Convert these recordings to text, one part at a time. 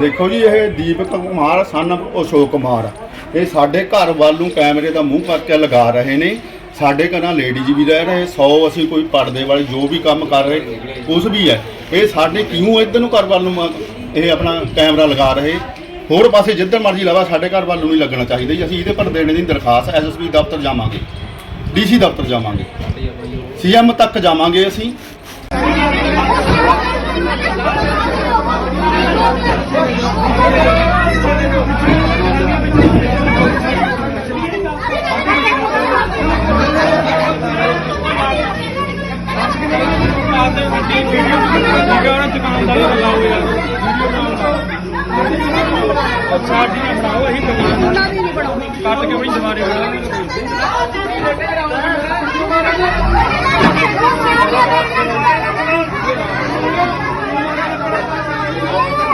ਦੇਖੋ ਜੀ, ਇਹ ਦੀਪਕ ਕੁਮਾਰ, ਸਨ ਅਸ਼ੋਕ ਕੁਮਾਰ। ਇਹ ਸਾਡੇ ਘਰ ਵੱਲ ਨੂੰ ਕੈਮਰੇ ਦਾ ਮੂੰਹ ਕਰਕੇ ਲਗਾ ਰਹੇ ਨੇ। ਸਾਡੇ ਘਰਾਂ ਲੇਡੀਜ਼ ਵੀ ਰਹਿ ਰਹੇ 100 ਅਸੀਂ ਕੋਈ ਪਰਦੇ ਵਾਲੇ ਜੋ ਵੀ ਕੰਮ ਕਰ ਰਹੇ ਕੁਝ ਵੀ ਹੈ। ਇਹ ਸਾਡੇ ਕਿਉਂ ਇੱਧਰ ਨੂੰ ਘਰ ਵੱਲ ਨੂੰ ਇਹ ਆਪਣਾ ਕੈਮਰਾ ਲਗਾ ਰਹੇ? ਹੋਰ ਪਾਸੇ ਜਿੱਧਰ ਮਰਜ਼ੀ ਲਵਾ ਸਾਡੇ ਘਰ ਵੱਲ ਨੂੰ ਨਹੀਂ ਲੱਗਣਾ ਚਾਹੀਦਾ ਜੀ। ਅਸੀਂ ਇਹਦੇ ਪਰ ਦੇਣੇ ਦੀ ਦਰਖਾਸਤ ਐਸਐਸਪੀ ਦਫ਼ਤਰ ਜਾਵਾਂਗੇ ਡੀਸੀ ਦਫ਼ਤਰ ਜਾਵਾਂਗੇ। ਸੀਐਮ ਤੱਕ ਜਾਵਾਂਗੇ ਅਸੀਂ। ਸਾਡੀ ਨਾ ਬਣਾਓ ਅਸੀਂ ਦੁਕਾਨ ਕੱਟ ਕੇ ਬਈ ਦੁਬਾਰੇ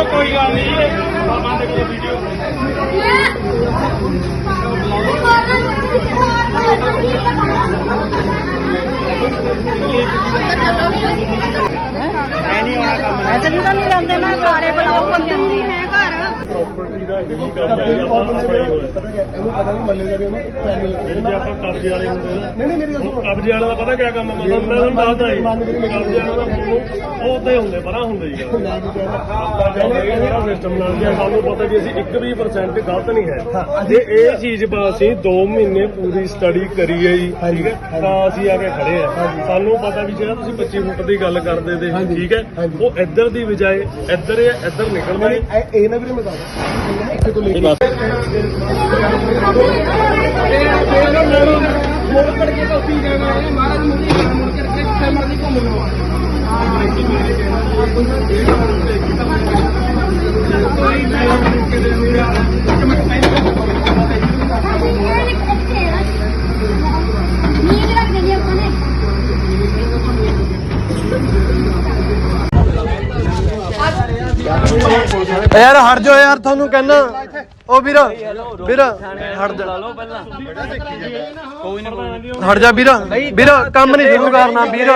ਚਲੋ ਕੋਈ ਗੱਲ ਨਹੀਂ ਬੰਦ ਕਰੋ ਵੀਡੀਓ ਐ ਨਹੀਂ ਹੋਣਾ ਕੰਮ। ਵੈਸੇ ਵੀ ਤਾਂ ਨਹੀਂ ਰਹਿੰਦੇ ਨਾ ਘਰੇ ਬੁਲਾਓ ਬੰਦੇ ਨੂੰ ਹੈ ਪ੍ਰਾਪਰਟੀ ਦਾ ਕੀ ਕਰਦੇ ਆ ਆਪਾਂ ਇਹਨੂੰ ਪਤਾ ਨਹੀਂ ਮੰਨੇ ਜਾਵੇ ਉਹਨੂੰ ਪੈਸੇ ਜਿਹੜੇ ਜੇ ਆਪਾਂ ਕਬਜ਼ੇ ਵਾਲੇ ਹੁੰਦੇ ਨਾ ਨਹੀਂ ਨਹੀਂ ਮੇਰੀ ਗੱਲ ਸੁਣੋ। ਕਬਜ਼ੇ ਵਾਲੇ ਦਾ ਪਤਾ ਕਿਆ ਕੰਮ ਆ? ਮਤਲਬ ਮੈਂ ਤੁਹਾਨੂੰ ਦੱਸਦਾ ਹੀ ਕਬਜ਼ੇ ਵਾਲੇ ਦਾ ਫੋਨ ਉਹ ਉੱਤੇ ਹੁੰਦੇ ਪਰਾਂ ਹੁੰਦੇ ਹੀ ਆ ਮੈਂ ਕੀ ਕਹਿਣਾ ਆਪਾਂ ਕਹਿੰਦੇ ਇਹ ਸਾਰਾ ਸਿਸਟਮ ਨਾਲ ਜੇ ਸਾਨੂੰ ਪਤਾ ਵੀ ਅਸੀਂ 1% ਗਲਤ ਨਹੀਂ ਹੈ ਜੇ ਇਹ ਚੀਜ਼ ਬਾ ਅਸੀਂ 2 ਮਹੀਨੇ ਪੂਰੀ ਸਟੱਡੀ ਕਰੀ ਹੈ ਜੀ ਠੀਕ ਹੈ? ਤਾਂ ਅਸੀਂ ਆ ਕੇ ਖੜੇ ਆ ਸਾਨੂੰ ਪਤਾ ਵੀ ਜਿਹੜਾ ਤੁਸੀਂ 25 ਫੁੱਟ ਦੀ ਗੱਲ ਕਰਦੇ ਤੇ ਠੀਕ ਹੈ? ਉਹ ਇੱਧਰ ਦੀ ਬਜਾਏ ਇੱਧਰ ਇੱਧਰ ਨਿਕਲਦਾ ਹੈ ਇਹ ਨਾ ਮੈਂ ਦੱਸ ਇੱਥੇ ਤੋਂ ਲੈ ਕੇ ਮੋੜ ਪੜ ਕੇ ਤਾਂ ਉੱਥੇ ਹੀ ਜਾਣਾ ਹੈ ਮਹਾਰਾਜ ਯਾਰ ਹਟ ਜਾਓ ਯਾਰ ਤੁਹਾਨੂੰ ਕਹਿੰਦਾ। ਉਹ ਵੀਰ ਵੀਰ ਹਟ ਜਾ। ਹਟ ਜਾ ਵੀਰ ਵੀਰ ਕੰਮ ਨਹੀਂ ਸ਼ੁਰੂ ਕਰਨਾ ਵੀਰ।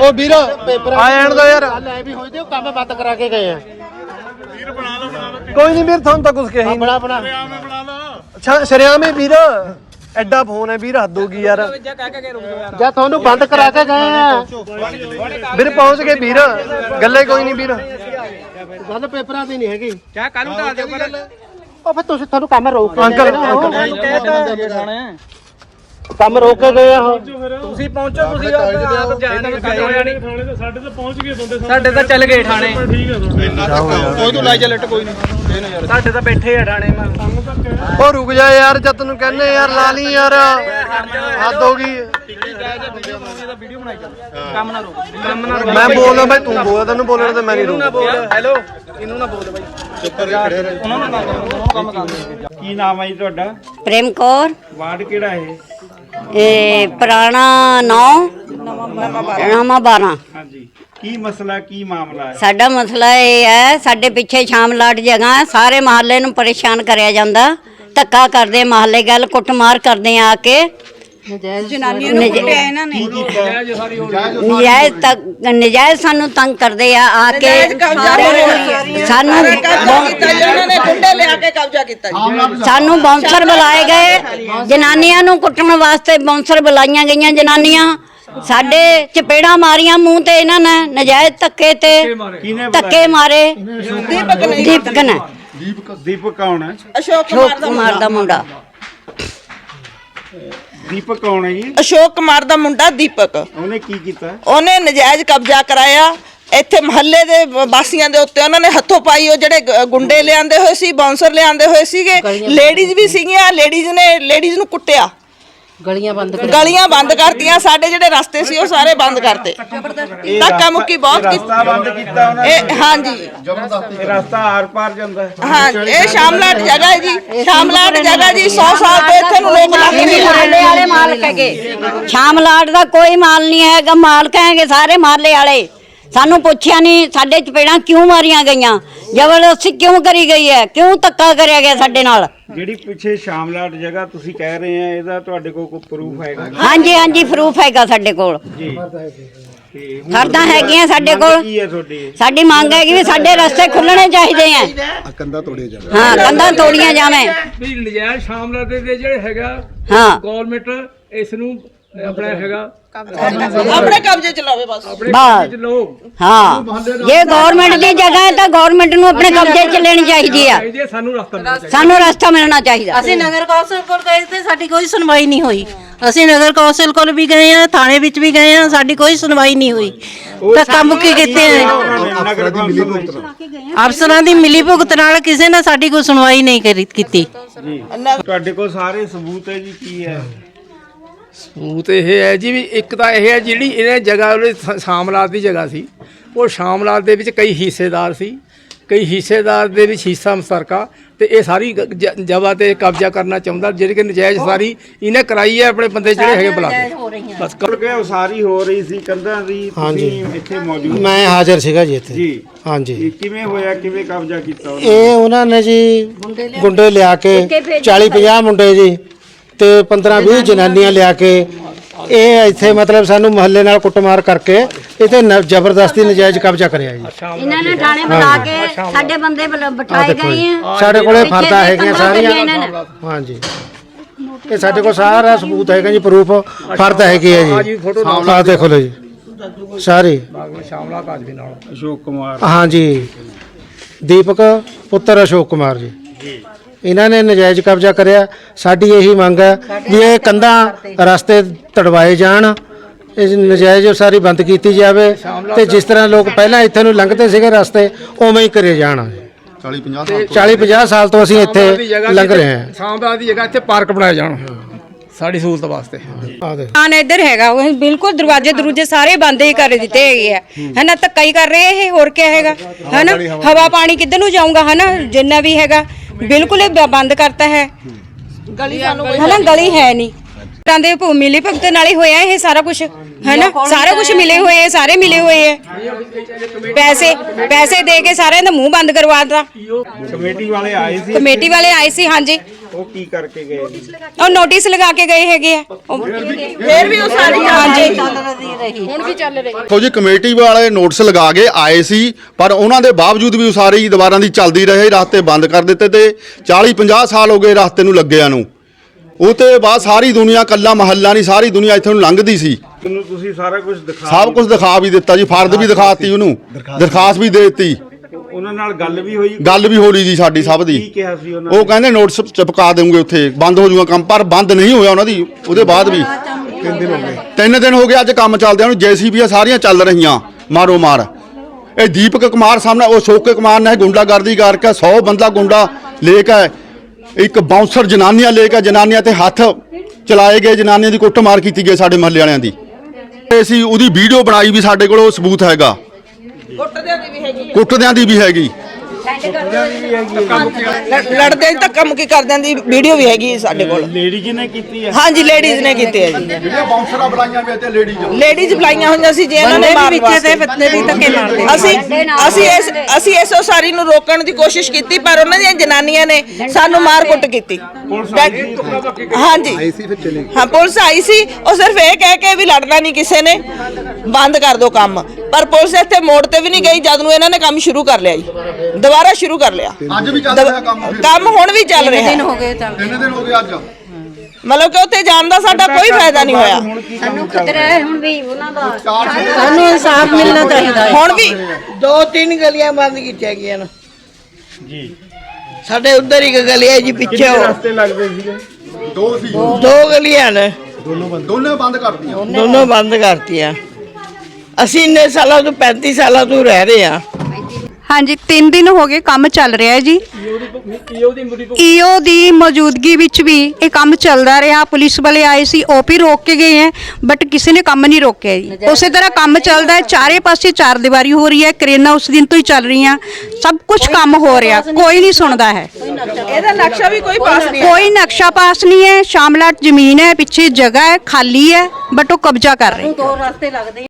ਉਹ ਵੀਰ ਆ ਜਾਣ ਦੋ ਯਾਰ। ਲੈ ਵੀ ਹੋਈ ਤੇ ਉਹ ਕੰਮ ਬੰਦ ਕਰਾ ਕੇ ਗਏ ਆ ਕੋਈ ਨਹੀਂ ਵੀਰ ਤੁਹਾਨੂੰ ਤਾਂ ਕੁਝ ਕਹੀ ਬਣਾ ਬਣਾ ਅੱਛਾ ਸ਼ਰਿਆਮੇ ਵੀਰ। ਐਡਾ ਫੋਨ ਹੈ ਵੀਰ ਹੱਦ ਹੋ ਗਈ ਯਾਰ। ਜਾਂ ਤੁਹਾਨੂੰ ਬੰਦ ਕਰਾ ਕੇ ਗਏ ਆ। ਵੀਰ ਪਹੁੰਚ ਗਏ ਵੀਰ। ਗੱਲੇ ਕੋਈ ਨਹੀਂ ਵੀਰ। ਗੱਲ ਪੇਪਰਾਂ ਦੀ ਨਹੀਂ ਹੈਗੀ। ਕਿਆ ਕੱਲ ਨੂੰ ਤਾਂ ਦਿਓ ਉਹ ਫਿਰ ਤੁਸੀਂ ਤੁਹਾਨੂੰ ਕੰਮ ਰੋਕ ਕੇ ਅੰਕਲ, ਉਹ। ਅੰਕਲ। ਕੰਮ ਰੋਕ ਕੇ ਗਏ ਆ ਉਹ। ਤੁਸੀਂ ਪਹੁੰਚੋ ਤੁਸੀਂ ਆਪ ਜਾਣ ਥਾਣੇ ਤੇ ਸਾਡੇ ਤੇ ਪਹੁੰਚ ਗਏ ਬੰਦੇ ਸਾਡੇ ਤਾਂ ਚੱਲ ਗਏ ਥਾਣੇ। ਠੀਕ ਹੈ ਤੁਹਾਡੇ। ਕੋਈ ਤੂੰ ਲਾਈ ਜਾ ਲੱਟ ਕੋਈ ਨਹੀਂ। ਸਾਡੇ ਤਾਂ ਬੈਠੇ ਆ ਥਾਣੇ ਮੈਂ। ਉਹ ਰੁਕ ਜਾ ਯਾਰ ਜਦ ਤੈਨੂੰ ਕਹਿੰਦੇ ਯਾਰ ਲਾ ਲਈ ਯਾਰ। ਹੱਦ ਹੋ ਗਈ। ਕੰਮ ਨਾ ਰੋਕ। ਮੈਂ ਬੋਲਦਾ ਬਾਈ ਤੂੰ ਬੋਲ ਤੈਨੂੰ ਬੋਲਣ ਤੇ ਮੈਂ ਨਹੀਂ ਰੋਕ ਹੈਲੋ ਇਹਨੂੰ ਨਾ ਬੋਲ ਬਾਈ। ਕੀ ਨਾਮ ਹੈ ਜੀ ਤੁਹਾਡਾ? ਪ੍ਰੇਮ ਕੌਰ। ਵਾਰਡ ਕਿਹੜਾ ਹੈ? ਇਹ ਪੁਰਾਣਾ 9 ਨਵਾਂ 12 ਹਾਂਜੀ। ਕੀ ਮਸਲਾ ਕੀ ਮਾਮਲਾ ਹੈ? ਸਾਡਾ ਮਸਲਾ ਇਹ ਹੈ ਸਾਡੇ ਪਿੱਛੇ ਸ਼ਾਮ ਲਾਟ ਜਗ੍ਹਾ ਸਾਰੇ ਮਹੱਲੇ ਨੂੰ ਪਰੇਸ਼ਾਨ ਕਰਿਆ ਜਾਂਦਾ। ਧੱਕਾ ਕਰਦੇ ਮਹੱਲੇ ਗੱਲ ਕੁੱਟਮਾਰ ਕਰਦੇ ਆ ਕੇ। ਜਨਾਨੀਆਂ ਨੂੰ ਕੁੱਟਿਆ ਇਹਨਾਂ ਨੇ। ਨਜਾਇਜ਼ ਤੱਕ ਨਜਾਇਜ਼ ਸਾਨੂੰ ਤੰਗ ਕਰਦੇ ਆ ਆ ਕੇ ਸਾਨੂੰ ਇਹਨਾਂ ਨੇ ਗੁੰਡੇ ਲਿਆ ਕੇ ਕਬਜ਼ਾ ਕੀਤਾ ਜੀ। ਸਾਨੂੰ ਬਾਉਂਸਰ ਬੁਲਾਏ ਗਏ। ਜਨਾਨੀਆਂ ਨੂੰ ਕੁੱਟਣ ਵਾਸਤੇ ਬਾਉਂਸਰ ਬੁਲਾਈਆਂ ਗਈਆਂ ਜਨਾਨੀਆਂ। ਸਾਡੇ ਚਪੇੜਾਂ ਮਾਰੀਆਂ ਮੂੰਹ ਤੇ ਇਹਨਾਂ ਨੇ ਨਜਾਇਜ਼ ਧੱਕੇ ਤੇ ਧੱਕੇ ਮਾਰੇ। ਦੀਪਕ ਨੇ ਦੀਪਕ ਨੇ। ਦੀਪਕ ਕੌਣ ਹੈ? ਅਸ਼ੋਕ ਸ਼ੋਕ ਕੁਮਾਰ ਦਾ ਕੁਮਾਰ ਦਾ ਮੁੰਡਾ। ਦੀਪਕ ਕੌਣ ਹੈ ਜੀ? ਅਸ਼ੋਕ ਕੁਮਾਰ ਦਾ ਮੁੰਡਾ ਦੀਪਕ। ਉਹਨੇ ਕੀ ਕੀਤਾ? ਉਹਨੇ ਨਜਾਇਜ਼ ਕਬਜ਼ਾ ਕਰਾਇਆ। ਇੱਥੇ ਮਹੱਲੇ ਦੇ ਵਾਸੀਆਂ ਦੇ ਉੱਤੇ ਉਹਨਾਂ ਨੇ ਹੱਥੋਂ ਪਾਈ ਉਹ ਜਿਹੜੇ ਗ- ਗੁੰਡੇ ਲਿਆਂਦੇ ਹੋਏ ਸੀ ਬਾਉਂਸਰ ਲਿਆਂਦੇ ਹੋਏ ਸੀਗੇ। ਲੇਡੀਜ਼ ਵੀ ਸੀਗੀਆਂ ਲੇਡੀਜ਼ ਨੇ ਲੇਡੀਜ਼ ਨੂੰ ਕੁੱਟਿਆ। ਗਲੀਆਂ ਬੰਦ ਗਲੀਆਂ ਬੰਦ ਕਰਤੀਆਂ ਸਾਡੇ ਜਿਹੜੇ ਰਸਤੇ ਸੀ ਉਹ ਸਾਰੇ ਬੰਦ ਕਰਤੇ। ਧੱਕਾ ਮੁੱਕੀ ਬਹੁਤ ਰਸਤਾ ਬੰਦ ਕੀਤੀ ਕੀਤਾ ਉਹਨਾਂ ਇਹ ਹਾਂਜੀ। ਇਹ ਰਸਤਾ ਆਰ ਪਾਰ ਜਾਂਦਾ। ਹੈ ਹਾਂ ਇਹ ਸ਼ਾਮਲਾਟ ਜਗ੍ਹਾ ਹੈ ਜੀ। ਸ਼ਾਮਲਾਟ ਜਗ੍ਹਾ ਜੀ 100 ਸਾਲ ਤੋਂ ਇੱਥੇ ਨੂੰ ਲੋਕ ਲੱਗ ਨਹੀਂ ਮਹੱਲੇ ਵਾਲੇ ਮਾਲਕ ਹੈਗੇ ਸ਼ਾਮਲਾਟ ਦਾ ਕੋਈ ਮਾਲ ਨਹੀਂ ਹੈਗਾ ਮਾਲਕ ਹੈਗੇ ਸਾਰੇ ਮਹੱਲੇ ਵਾਲੇ। ਸਾਨੂੰ ਪੁੱਛਿਆ ਨਹੀਂ ਸਾਡੇ ਚਪੇੜਾਂ ਕਿਉਂ ਮਾਰੀਆਂ ਗਈਆਂ? ਜ਼ਬਰਦਸਤੀ ਕਿਉਂ ਕਰੀ ਗਈ ਹੈ? ਕਿਉਂ ਧੱਕਾ ਕਰਿਆ ਗਿਆ ਸਾਡੇ ਨਾਲ? ਜਿਹੜੀ ਪਿੱਛੇ ਸ਼ਾਮਲਾਟ ਜਗ੍ਹਾ ਤੁਸੀਂ ਕਹਿ ਰਹੇ ਆ ਇਹਦਾ ਤੁਹਾਡੇ ਕੋਲ ਕੋਈ ਪ੍ਰੂਫ ਹੈਗਾ? ਹਾਂਜੀ ਹਾਂਜੀ ਪ੍ਰੂਫ ਹੈਗਾ ਸਾਡੇ ਕੋਲ। ਜੀ। ਤੇ ਹੁਣ ਖਰਦਾਂ ਹੈਗੀਆਂ ਸਾਡੇ ਕੋਲ। ਕੀ ਹੈ ਤੁਹਾਡੀ? ਸਾਡੀ ਮੰਗ ਹੈਗੀ ਵੀ ਸਾਡੇ ਰਸਤੇ ਖੁੱਲਣੇ ਚਾਹੀਦੇ ਆ। ਕੰਧਾਂ ਤੋੜੀਆਂ ਜਾਵੇ ਹਾਂ ਕੰਧਾਂ ਤੋੜੀਆਂ ਜਾਵੇਂ। ਵੀ ਨਜਾਇਜ਼ ਸ਼ਾਮਲਾ ਦੇ ਦੇ ਜਿਹੜੇ ਹੈਗਾ ਹਾਂ। ਗਵਰਨਮੈਂਟ ਇਸ ਨੂੰ ਆਪਣਾ ਹੈਗਾ। ਆਪਣੇ ਕਬਜ਼ੇ ਚ ਲਵੇ ਬਸ। ਬਸ ਲੋ ਹਾਂ ਜੇ ਗਵਰਨਮੈਂਟ ਦੀ ਜਗ੍ਹਾ ਹੈ ਤਾਂ ਗਵਰਨਮੈਂਟ ਨੂੰ ਆਪਣੇ ਕਬਜ਼ੇ 'ਚ ਲੈਣੀ ਚਾਹੀਦੀ ਆ। ਸਾਨੂੰ ਰਸਤਾ ਮਿਲਣਾ ਚਾਹੀਦਾ। ਸਾਨੂੰ ਰਸਤਾ ਮਿਲਣਾ ਚਾਹੀਦਾ। ਅਸੀਂ ਨਗਰ ਕੌਂਸਲ ਕੋਲ ਗਏ ਤੇ ਸਾਡੀ ਕੋਈ ਸੁਣਵਾਈ ਨਹੀਂ ਹੋਈ। ਅਸੀਂ ਨਗਰ ਕੌਂਸਲ ਕੋਲ ਵੀ ਗਏ ਆ ਥਾਣੇ ਵਿੱਚ ਵੀ ਗਏ ਆ ਸਾਡੀ ਕੋਈ ਸੁਣਵਾਈ ਨਹੀਂ ਹੋਈ। ਧੱਕਾ ਮੁੱਕੀ ਕੀਤੇ ਨਗਰ ਕੌਂਸਲ ਵਿੱਚ ਅਫਸਰਾਂ ਦੀ ਮਿਲੀ ਭੁਗਤ ਨਾਲ ਕਿਸੇ ਨੇ ਸਾਡੀ ਕੋਈ ਸੁਣਵਾਈ ਨਹੀਂ ਕੀਤੀ। ਤੁਹਾਡੇ ਕੋਲ ਸਾਰੇ ਸਬੂਤ ਹੈ ਜੀ ਕੀ ਹੈ? ਸਬੂਤ ਇਹ ਹੈ ਜੀ ਵੀ ਇੱਕ ਤਾਂ ਇਹ ਹੈ ਜਿਹੜੀ ਇਹਨੇ ਜਗ੍ਹਾ ਉਹਦੇ ਸ਼ਾਮਲਾਤ ਦੀ ਜਗ੍ਹਾ ਸੀ। ਉਹ ਸ਼ਾਮਲਾਤ ਦੇ ਵਿੱਚ ਕਈ ਹਿੱਸੇਦਾਰ ਸੀ ਕਈ ਹਿੱਸੇਦਾਰ ਦੇ ਵਿੱਚ ਹਿੱਸਾ ਮੁਸ਼ਤਰਕਾ ਤੇ ਇਹ ਸਾਰੀ ਜਗ੍ਹਾ ਤੇ ਕਬਜ਼ਾ ਕਰਨਾ ਚਾਹੁੰਦਾ ਜਿਹੜੀ ਕਿ ਨਜਾਇਜ਼ ਸਾਰੀ ਇਹਨੇ ਕਰਾਈ ਹੈ ਆਪਣੇ ਬੰਦੇ ਜਿਹੜੇ ਹੈਗੇ ਬੁਲਾ ਕੇ ਬਸ ਕਰ ਕੇ ਉਸਾਰੀ ਹੋ ਰਹੀ ਸੀ ਕੰਧਾਂ ਦੀ ਤੁਸੀਂ ਇੱਥੇ ਮੌਜੂਦ ਮੈਂ ਹਾਜ਼ਰ ਸੀਗਾ ਜੀ ਇੱਥੇ। ਜੀ। ਹਾਂਜੀ। ਕਿਵੇਂ ਹੋਇਆ ਕਿਵੇਂ ਕਬਜ਼ਾ ਕੀਤਾ ਉਹਨੇ? ਇਹ ਉਹਨਾਂ ਨੇ ਜੀ ਗੁੰਡੇ ਲਿਆ ਕੇ 40 50 ਮੁੰਡੇ ਜੀ। ਤੇ 15 20 ਜਨਾਨੀਆਂ ਲਿਆ ਕੇ ਇਹ ਇੱਥੇ ਮਤਲਬ ਸਾਨੂੰ ਮਹੱਲੇ ਨਾਲ ਕੁੱਟਮਾਰ ਕਰਕੇ ਇੱਥੇ ਜ਼ਬਰਦਸਤੀ ਨਜਾਇਜ਼ ਕਬਜ਼ਾ ਕਰਿਆ ਜੀ। ਇਹਨਾਂ ਨੇ ਥਾਣੇ ਬੁਲਾ ਕੇ ਸਾਡੇ ਬੰਦੇ ਬੁਲਾ- ਬਿਠਾਏ ਗਏ ਆ। ਸਾਡੇ ਕੋਲੇ ਫਰਦਾ ਹੈਗੀਆਂ ਸਾਰੀਆਂ। ਹਾਂਜੀ। ਇਹ ਸਾਡੇ ਕੋਲ ਸਾਰਾ ਸਬੂਤ ਹੈਗਾ ਜੀ ਪ੍ਰੂਫ ਫਰਦ ਹੈਗੇ ਆ ਜੀ। ਆਹ ਦੇਖੋ ਲਓ ਜੀ। ਸਾਰੇ। ਨਾਲ। ਅਸ਼ੋਕ ਕੁਮਾਰ। ਹਾਂਜੀ ਦੀਪਕ ਪੁੱਤਰ ਅਸ਼ੋਕ ਕੁਮਾਰ ਜੀ। ਇਹਨਾਂ ਨੇ ਨਜਾਇਜ਼ ਕਬਜ਼ਾ ਕਰਿਆ। ਸਾਡੀ ਇਹੀ ਮੰਗ ਹੈ ਵੀ ਇਹ ਕੰਧਾਂ ਰਸਤੇ ਤੜਵਾਏ ਜਾਣ। ਇਹ ਨਜਾਇਜ਼ ਸਾਰੀ ਬੰਦ ਕੀਤੀ ਜਾਵੇ ਤੇ ਜਿਸ ਤਰ੍ਹਾਂ ਲੋਕ ਪਹਿਲਾਂ ਇੱਥੇ ਨੂੰ ਲੰਘਦੇ ਸੀਗੇ ਰਸਤੇ ਉਵੇਂ ਹੀ ਕਰੇ ਜਾਣ। 40 50 ਸਾਲ 40 50 ਸਾਲ ਤੋਂ ਅਸੀਂ ਇੱਥੇ ਲੰਘ ਰਹੇ ਹਾਂ। ਸ਼ਾਮਲਾਤ ਦੀ ਜਗ੍ਹਾ ਇੱਥੇ ਪਾਰਕ ਬਣਾਇਆ ਜਾਣ। ਸਾਡੀ ਸਹੂਲਤ ਵਾਸਤੇ। ਆ ਦੇ ਆਨ ਇੱਧਰ ਹੈਗਾ। ਉਹ ਬਿਲਕੁਲ ਦਰਵਾਜ਼ੇ ਦਰੂਜੇ ਸਾਰੇ ਬੰਦ ਹੀ ਕਰ ਦਿੱਤੇ ਹੈਗੇ ਆ। ਹਨਾ ਧੱਕਾ ਹੀ ਕਰ ਰਹੇ ਇਹ ਹੋਰ ਕੀ ਹੈਗਾ? ਹਨਾ ਹਵਾ ਪਾਣੀ ਕਿੱਧਰ ਨੂੰ ਜਾਊਗਾ? ਹਨਾ ਜਿੰਨਾ ਵੀ ਹੈਗਾ। ਬਿਲਕੁਲ ਹੀ ਬ- ਬੰਦ ਕਰਤਾ ਹੈ। ਗਲੀ ਸਾਨੂੰ ਹਨਾ ਗਲੀ ਹੈ ਨਹੀਂ। ਤਾਂ ਦੇ ਭੂ ਮਿਲੀ ਭਗਤ ਨਾਲ ਹੀ ਹੋਇਆ ਇਹ ਸਾਰਾ ਕੁਝ ਹਨਾ? ਸਾਰਾ ਕੁਝ ਮਿਲੇ ਹੋਏ ਆ ਸਾਰੇ ਮਿਲੇ ਹੋਏ ਆ ਪੈਸੇ ਪੈਸੇ ਦੇ ਕੇ ਸਾਰਿਆਂ ਦਾ ਮੂੰਹ ਬੰਦ ਕਰਵਾਤਾ ਕਮੇਟੀ ਵਾਲੇ ਆਏ ਸੀ। ਕਮੇਟੀ ਵਾਲੇ ਆਏ ਸੀ ਹਾਂਜੀ। ਉਹ ਕੀ ਕਰਕੇ ਗਏ ਜੀ? ਉਹ ਨੋਟਿਸ ਲਗਾ ਕੇ ਗਏ ਹੈਗੇ ਆ। ਉਹ- ਫੇਰ ਵੀ ਉਹ ਸਾਰੀ ਹਾਂਜੀ ਦੇਖੋ ਜੀ ਕਮੇਟੀ ਵਾਲੇ ਨੋਟਿਸ ਲਗਾ ਕੇ ਆਏ ਸੀ ਪਰ ਉਹਨਾਂ ਦੇ ਬਾਵਜੂਦ ਵੀ ਉਸਾਰੀ ਦੁਬਾਰਾਂ ਦੀ ਚੱਲਦੀ ਰਹੇ ਰਸਤੇ ਬੰਦ ਕਰ ਦਿੱਤੇ ਤੇ 40 50 ਸਾਲ ਹੋ ਗਏ ਰਸਤੇ ਨੂੰ ਲੱਗਿਆਂ ਨੂੰ। ਉਹ ਤੇ ਬਾਅਦ ਸਾਰੀ ਦੁਨੀਆ ਕੱਲਾ ਮਹੱਲਾ ਨਹੀਂ ਸਾਰੀ ਦੁਨੀਆ ਇੱਥੇ ਨੂੰ ਲੰਘਦੀ ਸੀ। ਤੁਹਾਨੂੰ ਤੁਸੀਂ ਸਾਰਾ ਕੁਝ ਦਿਖਾ ਸਭ ਕੁਝ ਦਿਖਾ ਵੀ ਦਿੱਤਾ ਜੀ ਫਰਦ ਵੀ ਦਿਖਾਤੀ ਉਹਨੂੰ ਦਰਖਾਸਤ ਵੀ ਦੇ ਦਿੱਤੀ। ਉਹਨਾਂ ਨਾਲ ਗੱਲ ਵੀ ਹੋਈ? ਗੱਲ ਵੀ ਹੋ ਲਈ ਜੀ ਸਾਡੀ ਸਭ ਦੀ। ਕੀ ਕਿਹਾ ਸੀ ਉਹਨਾਂ ਉਹ ਕਹਿੰਦੇ ਨੋਟਿਸ ਚਪਕਾ ਦੇਵਾਂਗੇ ਉੱਥੇ ਬੰਦ ਹੋ ਜਾਊਗਾ ਕੰਮ ਪਰ ਬੰਦ ਨਹੀਂ ਹੋਇਆ ਉਹਨਾਂ ਦੀ ਉਹਦੇ ਬਾਅਦ ਵੀ। ਤਿੰਨ ਦਿਨ ਹੋ ਗਏ ਅੱਜ ਕੰਮ ਚੱਲਦਿਆਂ ਨੂੰ ਜੀਸੀਬੀਆਂ ਸਾਰੀਆਂ ਚੱਲ ਰਹੀਆਂ ਮਾਰੋ ਮਾਰ। ਇਹ ਦੀਪਕ ਕੁਮਾਰ ਸਾਹਮਣੇ ਉਹ ਸ਼ੋਕੇ ਕੁਮਾਰ ਨੇ ਗੁੰਡਾਗਰਦੀ ਕਰਕੇ 100 ਬੰਦਾ ਗੁੰਡਾ ਲੈ ਕੇ ਇੱਕ ਬਾਉਂਸਰ ਜਨਾਨੀਆਂ ਲੈ ਕੇ ਜਨਾਨੀਆਂ ਤੇ ਹੱਥ ਚਲਾਏ ਗਏ ਜਨਾਨੀਆਂ ਦੀ ਕੁੱਟਮਾਰ ਕੀਤੀ ਗਈ ਸਾਡੇ ਮਹੱਲੇ ਵਾਲਿਆਂ ਦੀ। ਅਸੀਂ ਉਹਦੀ ਵੀਡੀਓ ਬਣਾਈ ਵੀ ਸਾਡੇ ਕੋਲ ਉਹ ਸਬੂਤ ਹੈਗਾ। ਕੁੱਟਦਿਆਂ ਦੀ ਵੀ ਹੈਗੀ ਕੁੱਟਦਿਆਂ ਦੀ ਵੀ ਹੈਗੀ। ਲੜ- ਲੜਦੇ ਧੱਕਾ ਮੁੱਕੀ ਕਰਦਿਆਂ ਦੀ ਵੀਡੀਓ ਵੀ ਹੈਗੀ ਸਾਡੇ ਕੋਲ। ਲੇਡੀ ਜੀ ਨੇ ਕੀਤੀ ਹੈ ਹਾਂਜੀ ਲੇਡੀਜ਼ ਨੇ ਕੀਤੇ ਆ ਜੀ। ਜਿਹੜੀਆਂ ਬਾਉਂਸਰਾਂ ਬੁਲਾਈਆਂ ਵੀ ਤੇ ਲੇਡੀਜ਼ ਲੇਡੀਜ਼ ਬੁਲਾਈਆਂ ਹੋਈਆਂ ਸੀ ਜੇ ਇਹਨਾਂ ਨੇ ਮਾਰਨ ਵਾਸਤੇ ਬੰਦੇ ਵੀ ਧੱਕੇ ਮਾਰਦੇ ਅਸੀਂ ਅਸੀਂ ਇਸ ਅਸੀਂ ਇਸ ਉਸਾਰੀ ਨੂੰ ਰੋਕਣ ਦੀ ਕੋਸ਼ਿਸ਼ ਕੀਤੀ ਪਰ ਉਹਨਾਂ ਦੀਆਂ ਜਨਾਨੀਆਂ ਨੇ ਸਾਨੂੰ ਮਾਰ ਕੁੱਟ ਕੀਤੀ। ਹਾਂਜੀ। ਹਾਂ ਪੁਲਿਸ ਆਈ ਸੀ ਉਹ ਸਿਰਫ ਇਹ ਕਹਿ ਕੇ ਵੀ ਲੜਨਾ ਨਹੀਂ ਕਿਸੇ ਨੇ। ਬੰਦ ਕਰ ਦਿਓ ਕੰਮ। ਪਰ ਪੁਲਿਸ ਇੱਥੇ ਮੋੜ ਤੇ ਵੀ ਨਹੀਂ ਗਈ ਜਦ ਨੂੰ ਇਹਨਾਂ ਨੇ ਕੰਮ ਸ਼ੁਰੂ ਕਰ ਲਿਆ ਜੀ। ਦੁਬਾਰਾ ਸ਼ੁਰੂ ਕਰ ਲਿਆ। ਅੱਜ ਵੀ ਚੱਲ ਰਿਹਾ ਕੰਮ ਫਿਰ। ਕੰਮ ਹੁਣ ਵੀ ਚੱਲ ਰਿਹਾ। ਹੈ ਹੋ ਗਏ ਤਾਂ ਤਿੰਨ ਦਿਨ ਹੋ ਗਏ ਅੱਜ? ਮਤਲਬ ਕਿ ਉੱਥੇ ਜਾਣ ਦਾ ਸਾਡਾ ਕੋਈ ਫਾਇਦਾ ਨਹੀਂ ਹੋਇਆ। ਸਾਨੂੰ ਖਤਰਾ ਹੈ ਹੁਣ ਵੀ ਉਹਨਾਂ ਦਾ। ਸਾਨੂੰ ਇਨਸਾਫ ਮਿਲਣਾ ਚਾਹੀਦਾ ਹੈ। ਹੁਣ ਵੀ ਦੋ ਤਿੰਨ ਗਲੀਆਂ ਬੰਦ ਕੀਤੀਆਂ ਗਈਆਂ ਨੇ। ਜੀ। ਸਾਡੇ ਉਧਰ ਇੱਕ ਗਲੀ ਹੈ ਜੀ ਪਿੱਛੇ ਉਹ। ਰਸਤੇ ਲੱਗਦੇ ਸੀਗੇ? ਦੋ ਸੀ। ਦੋ ਗਲੀਆਂ ਨੇ। ਦੋਨੇ ਬੰਦ। ਕਰਦੀਆਂ ਦੋਨੋਂ ਬੰਦ ਕਰਤੀਆਂ। ਅਸੀਂ ਇੰਨੇ ਸਾਲਾਂ ਤੋਂ 35 ਸਾਲਾਂ ਤੋਂ ਰਹਿ ਰਹੇ ਆ ਹਾਂਜੀ 3 ਦਿਨ ਹੋ ਗਏ ਕੰਮ ਚੱਲ ਰਿਹਾ ਹੈ ਜੀ। ਈਓ ਦੀ ਮੌਜੂਦਗੀ ਵਿੱਚ ਵੀ ਇਹ ਕੰਮ ਚੱਲਦਾ ਰਿਹਾ। ਪੁਲਿਸ ਵਾਲੇ ਆਏ ਸੀ ਉਹ ਵੀ ਰੋਕ ਕੇ ਗਏ ਹੈ ਬਟ ਕਿਸੇ ਨੇ ਕੰਮ ਨਹੀਂ ਰੋਕਿਆ ਜੀ। ਉਸੇ ਤਰ੍ਹਾਂ ਕੰਮ ਚੱਲਦਾ ਹੈ ਚਾਰੇ ਪਾਸੇ ਚਾਰ ਦੀਵਾਰੀ ਹੋ ਰਹੀ ਹੈ ਕਰੇਨਾ ਉਸ ਦਿਨ ਤੋਂ ਹੀ ਚੱਲ ਰਹੀਆਂ। ਸਭ ਕੁਝ ਕੰਮ ਹੋ ਰਿਹਾ ਕੋਈ ਨਹੀਂ ਸੁਣਦਾ ਹੈ। ਇਹਦਾ ਨਕਸ਼ਾ ਵੀ ਕੋਈ ਪਾਸ ਨਹੀਂ ਕੋਈ ਨਕਸ਼ਾ ਪਾਸ ਨਹੀਂ ਹੈ ਸ਼ਾਮਲਾਟ ਜ਼ਮੀਨ ਹੈ ਪਿੱਛੇ ਜਗ੍ਹਾ ਹੈ ਖਾਲੀ ਹੈ ਬਟ ਉਹ ਕਬਜ਼ਾ ਕਰ ਰਹੇ। ਦੋ ਰਸਤੇ ਲੱਗਦੇ